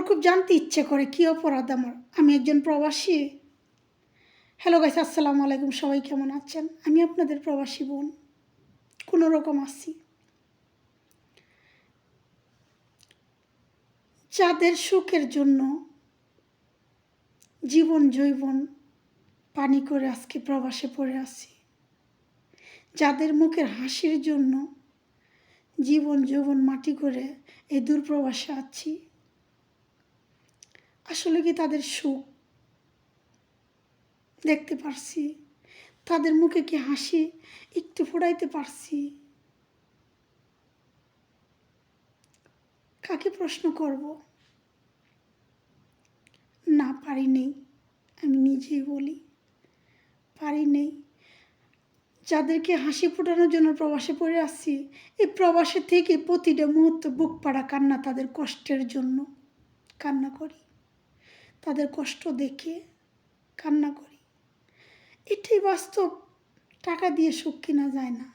আমার খুব জানতে ইচ্ছে করে, কী অপরাধ আমার? আমি একজন প্রবাসী। হ্যালো গাইস আসসালামু আলাইকুম, সবাই কেমন আছেন? আমি আপনাদের প্রবাসী বোন, কোনো রকম আছি। যাদের সুখের জন্য জীবন জৈবন পানি করে আজকে প্রবাসে পড়ে আছি। যাদের মুখের হাসির জন্য জীবন যৌবন মাটি করে এই দূরপ্রবাসে আছি। আসলে কি তাদের সুখ? দেখতে পারছি। তাদের মুখে কি হাসি? একটু ফোড়াইতে পারছি। কাকে প্রশ্ন করব? না, পারি নেই, আমি নিজেই বলি। পারি নেই। যাদেরকে হাসি ফোটানোর জন্য প্রবাসে পড়ে আসছি এই প্রবাসে থেকে প্রতিটা মুহূর্ত বুক পাড়া কান্না তাদের কষ্টের জন্য কান্না করি। তাদের কষ্ট দেখে কান্না করি। এটাই বাস্তব। টাকা দিয়ে সুখ কেনা যায় না।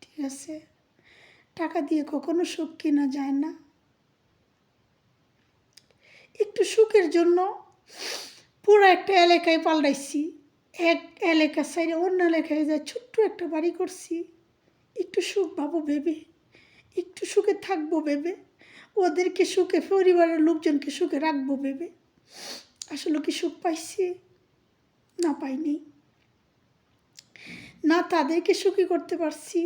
ঠিক আছে? টাকা দিয়ে কখনো সুখ কেনা যায় না। একটু সুখের জন্য পুরো একটা এলাকায় পাল্টাইছি। এক এলাকা সাইডে অন্য এলাকায় যায়, ছোট্ট একটা বাড়ি করছি। একটু সুখ পাবো ভেবে। একটু সুখে থাকব ভেবে। ওদেরকে সুখে, পরিবারের লোকজনকে সুখে রাখব ভেবে। আসলে কি সুখ পাইছি? না পাইনি। না তাদেরকে সুখী করতে পারছি,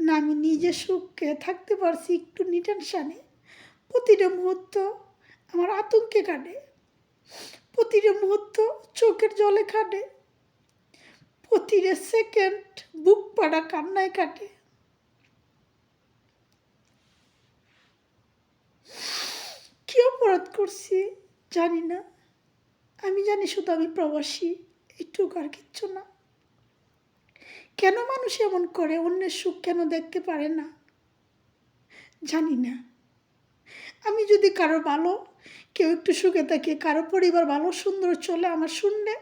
না আমি নিজে সুখে থাকতে পারছি একটু নিটেনশানে। প্রতিটা মুহূর্ত আমার আতঙ্কে কাটে। প্রতিটা মুহূর্ত চোখের জলে কাটে। প্রতিটা সেকেন্ড বুক পাড়া কান্নায় কাটে। কি অপরাধ করছি? জানি না। আমি জানি শুধু আমি প্রবাসী, এইটুকু আর কিচ্ছু না। কেন মানুষ এমন করে? অন্যের সুখ কেন দেখতে পারে না? জানি না। আমি যদি কারও ভালো, কেউ একটু সুখে থাকে, কারও পরিবার ভালো, সুন্দর চলে আমার শুনলে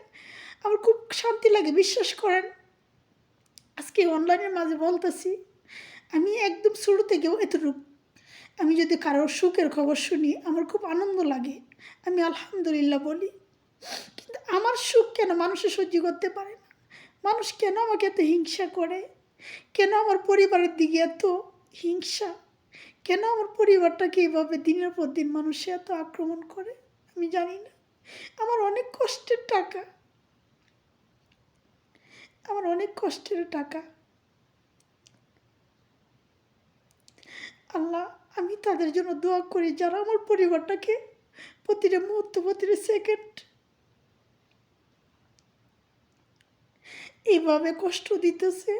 আমার খুব শান্তি লাগে, বিশ্বাস করেন। আজকে অনলাইনের মাঝে বলতেছি, আমি একদম শুরু থেকেও এতটুকু। আমি যদি কারোর সুখের খবর শুনি, আমার খুব আনন্দ লাগে। আমি আলহামদুলিল্লাহ বলি, কিন্তু আমার সুখ কেন মানুষে সহ্য করতে পারে না? মানুষ কেন আমাকে এত হিংসা করে? কেন আমার পরিবারের দিকে এত হিংসা? কেন আমার পরিবারটাকে এইভাবে দিনের পর দিন মানুষে এত আক্রমণ করে? আমি জানি না। আমার অনেক কষ্টের টাকা। আমার অনেক কষ্টের টাকা। আল্লাহ, আমি তাদের জন্য দোয়া করি যারা আমার পরিবারটাকে প্রতিটা মুহূর্ত, প্রতিটা সেকেন্ড এইভাবে কষ্ট দিতেছে।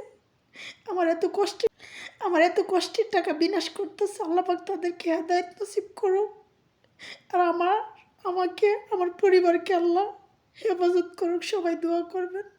আমার এত কষ্ট, আমার এত কষ্টের টাকা বিনাশ করতেছে। আল্লাপাক তাদেরকে হেদায়ত নসিব করুক। আর আমার, আমাকে, আমার পরিবারকে আল্লাহ হেফাজত করুক। সবাই দোয়া করবেন।